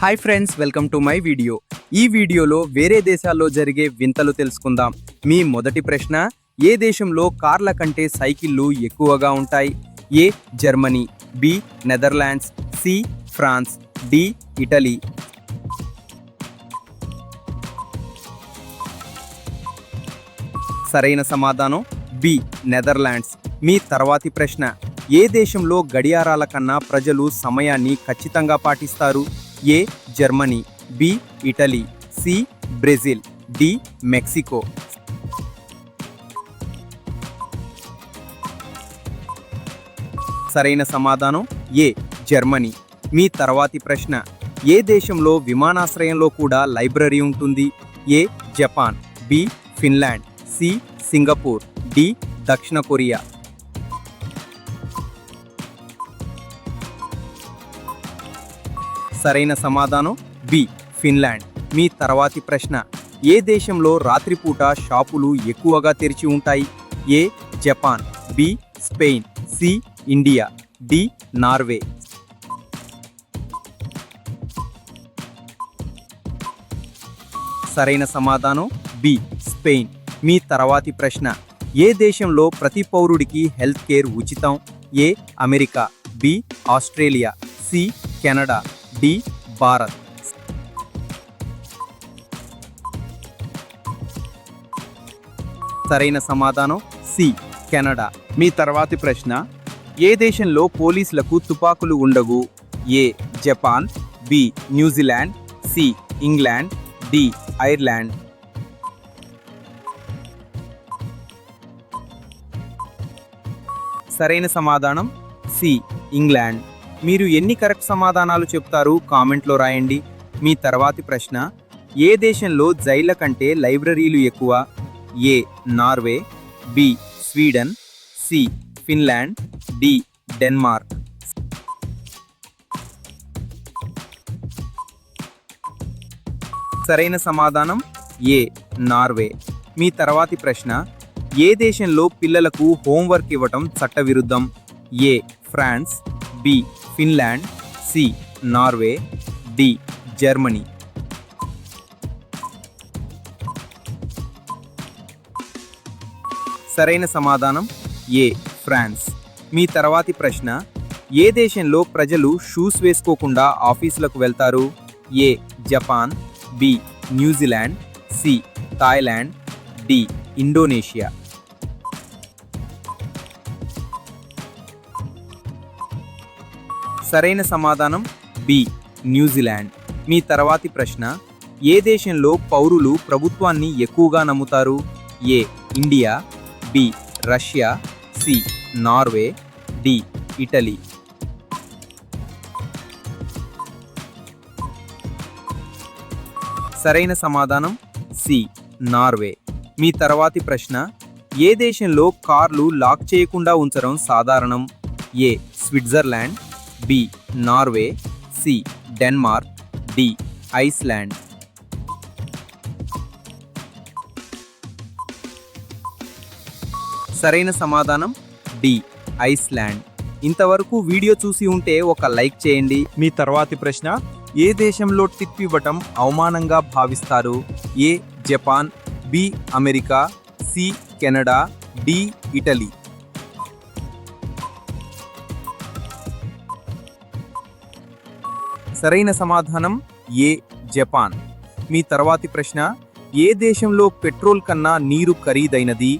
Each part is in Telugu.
Hi friends welcome to my video ఈ వీడియోలో వేరే దేశాల్లో జరిగే వింతలు తెలుసుకుందాం. మీ మొదటి ప్రశ్న ఏ దేశంలో కార్ల కంటే సైకిళ్ళు ఎక్కువగా ఉంటాయి? A Germany B Netherlands C France D Italy. సరైన సమాధానం బి నెదర్లాండ్స్. మీ తర్వాతి ప్రశ్న ఏ దేశంలో గడియారాల కన్నా ప్రజలు సమయాన్ని ఖచ్చితంగా పాటిస్తారు? A Germany B Italy C Brazil D Mexico. సరైన సమాధానం? ఏ జర్మనీ. మీ తర్వాతి ప్రశ్న ఏ దేశంలో విమానాశ్రయంలో కూడా లైబ్రరీ ఉంటుంది? A Japan B Finland C Singapore D దక్షిణ కొరియా. సరైన సమాధానం? బి. ఫిన్లాండ్. మీ తర్వాతి ప్రశ్న. ఏ దేశంలో రాత్రిపూట షాపులు ఎక్కువగా తెరిచి ఉంటాయి? A. Japan. B. Spain. C. India. D. Norway. సరైన సమాధానం? బి. స్పెయిన్. మీ తర్వాతి ప్రశ్న. ఏ దేశంలో ప్రతి పౌరుడికి హెల్త్ కేర్ ఉచితం? A. America. B. Australia. C. Canada. D Bharat. సరైన సమాధానం సి కెనడా. మీ తర్వాతి ప్రశ్న ఏ దేశంలో పోలీసులకు తుపాకులు ఉండవు? A Japan B New Zealand C England D Ireland. సరైన సమాధానం సి ఇంగ్లాండ్. మీరు ఎన్ని కరెక్ట్ సమాధానాలు చెప్తారు కామెంట్లో రాయండి. మీ తర్వాతి ప్రశ్న ఏ దేశంలో జైళ్ళ కంటే లైబ్రరీలు ఎక్కువ? A Norway B Sweden C Finland D Denmark. సరైన సమాధానం ఏ నార్వే. మీ తర్వాతి ప్రశ్న ఏ దేశంలో పిల్లలకు హోంవర్క్ ఇవ్వటం చట్టవిరుద్ధం? A France B Finland C Norway D Germany. సరైన సమాధానం ఏ ఫ్రాన్స్. మీ తర్వాతి ప్రశ్న ఏ దేశంలో ప్రజలు షూస్ వేసుకోకుండా ఆఫీసులకు వెళ్తారు? A Japan B New Zealand C Thailand D Indonesia. సరైన సమాధానం బి. న్యూజిలాండ్. మీ తర్వాతి ప్రశ్న ఏ దేశంలో పౌరులు ప్రభుత్వాన్ని ఎక్కువగా నమ్ముతారు? A. India B. Russia C. Norway D. Italy. సరైన సమాధానం సి. నార్వే. మీ తర్వాతి ప్రశ్న ఏ దేశంలో కార్లు లాక్ చేయకుండా ఉంచడం సాధారణం? A. Switzerland B Norway C Denmark D Iceland. సరైన సమాధానం డి ఐస్లాండ్. ఇంతవరకు వీడియో చూసి ఉంటే ఒక లైక్ చేయండి. మీ తర్వాతి ప్రశ్న ఏ దేశంలో టిప్ ఇవ్వటం అవమానంగా భావిస్తారు? A Japan B America C Canada D Italy. సరైన సమాధానం ఏ జపాన్? మీ తర్వాతి ప్రశ్న ఏ దేశంలో పెట్రోల్ కన్నా నీరు ఖరీదైనది?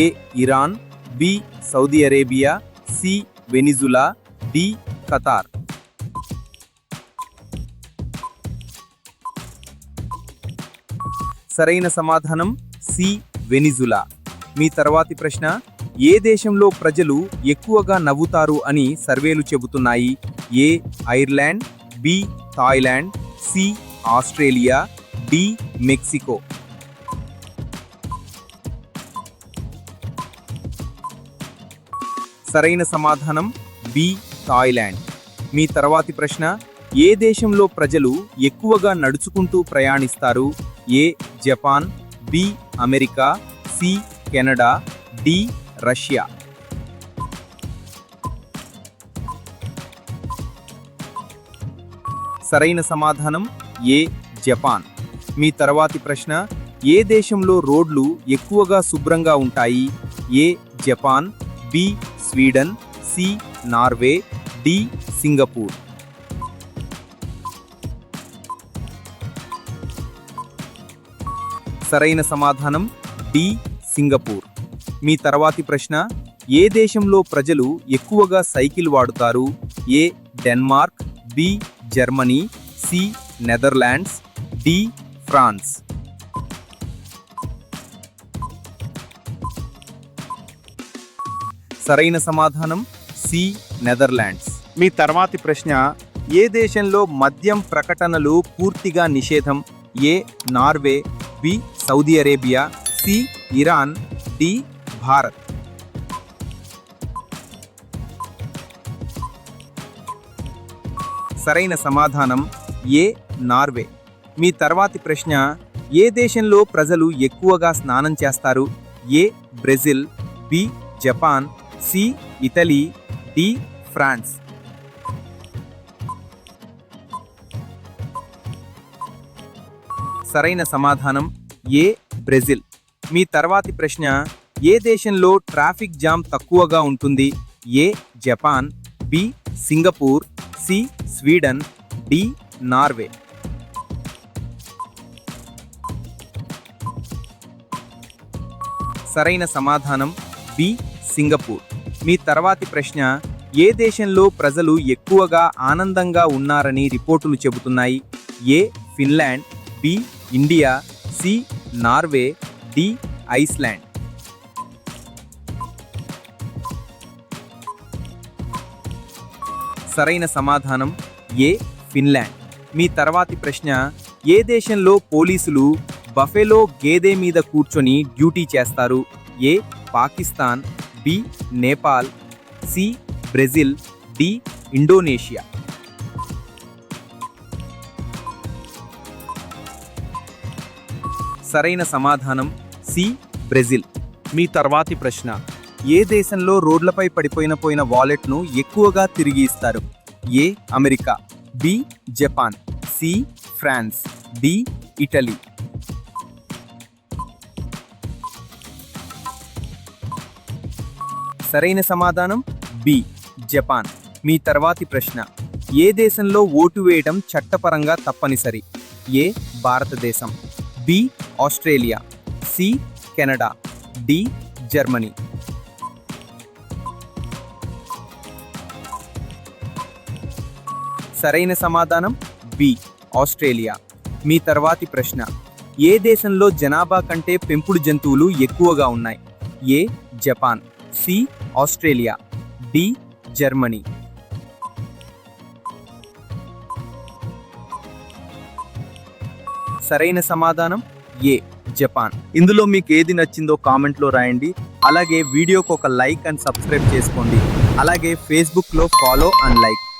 A Iran B Saudi Arabia C Venezuela D Qatar. సరైన సమాధానం సి వెనిజులా. మీ తర్వాతి ప్రశ్న ఏ దేశంలో ప్రజలు ఎక్కువగా నవ్వుతారు అని సర్వేలు చెబుతున్నాయి? A Ireland B Thailand C Australia D Mexico. సరైన సమాధానం బి థాయిలాండ్. మీ తర్వాతి ప్రశ్న ఏ దేశంలో ప్రజలు ఎక్కువగా నడుచుకుంటూ ప్రయాణిస్తారు? A Japan B America C Canada D Russia. సరైన సమాధానం ఏ జపాన్. మీ తర్వాతి ప్రశ్న ఏ దేశంలో రోడ్లు ఎక్కువగా శుభ్రంగా ఉంటాయి? A Japan B Sweden C Norway D Singapore. సరైన సమాధానం డి సింగపూర్. మీ తర్వాతి ప్రశ్న ఏ దేశంలో ప్రజలు ఎక్కువగా సైకిల్ వాడుతారు? A Denmark B Germany C Netherlands D France. సరైన సమాధానం సి నెదర్లాండ్స్. మీ తర్వాతి ప్రశ్న ఏ దేశంలో మద్యం ప్రకటనలు పూర్తిగా నిషేధం? A Norway B Saudi Arabia C Iran D Bharat. సరైన సమాధానం ఏ నార్వే. మీ తర్వాతి ప్రశ్న ఏ దేశంలో ప్రజలు ఎక్కువగా స్నానం చేస్తారు? A Brazil B Japan C Italy D France. సరైన సమాధానం ఏ బ్రెజిల్. మీ తర్వాతి ప్రశ్న ఏ దేశంలో ట్రాఫిక్ జామ్ తక్కువగా ఉంటుంది? A Japan B Singapore C Sweden D Norway. సరైన సమాధానం బి సింగపూర్. మీ తర్వాతి ప్రశ్న ఏ దేశంలో ప్రజలు ఎక్కువగా ఆనందంగా ఉన్నారని రిపోర్టులు చెబుతున్నాయి? A Finland B India C Norway D Iceland. సరైన సమాధానం? ఏ. ఫిన్లాండ్. మీ తర్వాతి ప్రశ్న ఏ దేశంలో పోలీసులు బఫెలో గేదె మీద కూర్చొని డ్యూటీ చేస్తారు? A. Pakistan B. Nepal C. Brazil D. Indonesia. సరైన సమాధానం సి. బ్రెజిల్. మీ తర్వాతి ప్రశ్న ఏ దేశంలో రోడ్లపై పడిపోయిన పోయిన వాలెట్ను ఎక్కువగా తిరిగి ఇస్తారు? A America. B Japan. C France. D Italy. సరైన సమాధానం? B Japan. మీ తర్వాతి ప్రశ్న. ఏ దేశంలో ఓటు వేయడం చట్టపరంగా తప్పనిసరి? ఏ భారతదేశం. B Australia. C Canada. D Germany. సరైన సమాధానం? బి. ఆస్ట్రేలియా. మీ తర్వాతి ప్రశ్న. ఏ దేశంలో జనాభా కంటే పెంపుడు జంతువులు ఎక్కువగా ఉన్నాయి? A. Japan. C. Australia. D. Germany. సరైన సమాధానం? ఏ. జపాన్. ఇందులో మీకు ఏది నచ్చిందో కామెంట్లో రాయండి. అలాగే వీడియోకు ఒక లైక్ అండ్ సబ్స్క్రైబ్ చేసుకోండి. అలాగే ఫేస్బుక్లో ఫాలో అండ్ లైక్.